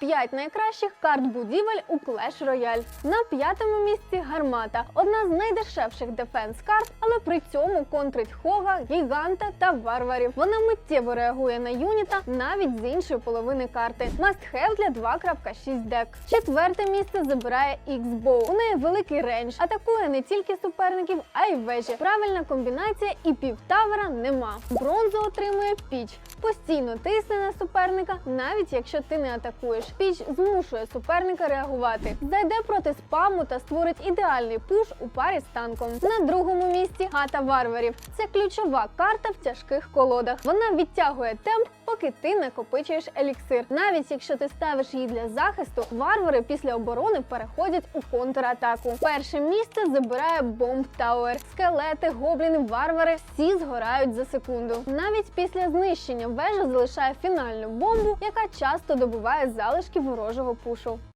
5 найкращих карт будівель у Clash Royale. На п'ятому місці гармата, одна з найдешевших дефенс карт, але при цьому контрить хога, гіганта та варварів. Вона миттєво реагує на юніта навіть з іншої половини карти. Must have для 2.6 дек. Четверте місце забирає X-Bow. У неї великий рейндж, атакує не тільки суперників, а й вежі. Правильна комбінація і півтавера нема. Бронзу отримує піч. Постійно тисне на суперника, навіть якщо ти не атакуєш. Піч змушує суперника реагувати. Зайде проти спаму та створить ідеальний пуш у парі з танком. На другому місці гата варварів. Це ключова карта в тяжких колодах. Вона відтягує темп, поки ти накопичуєш еліксир. Навіть якщо ти ставиш її для захисту, варвари після оборони переходять у контратаку. Перше місце забирає бомб Тауер. Скелети, гобліни, варвари всі згорають за секунду. Навіть після знищення вежа залишає фінальну бомбу, яка часто добиває залишки ворожого пушу.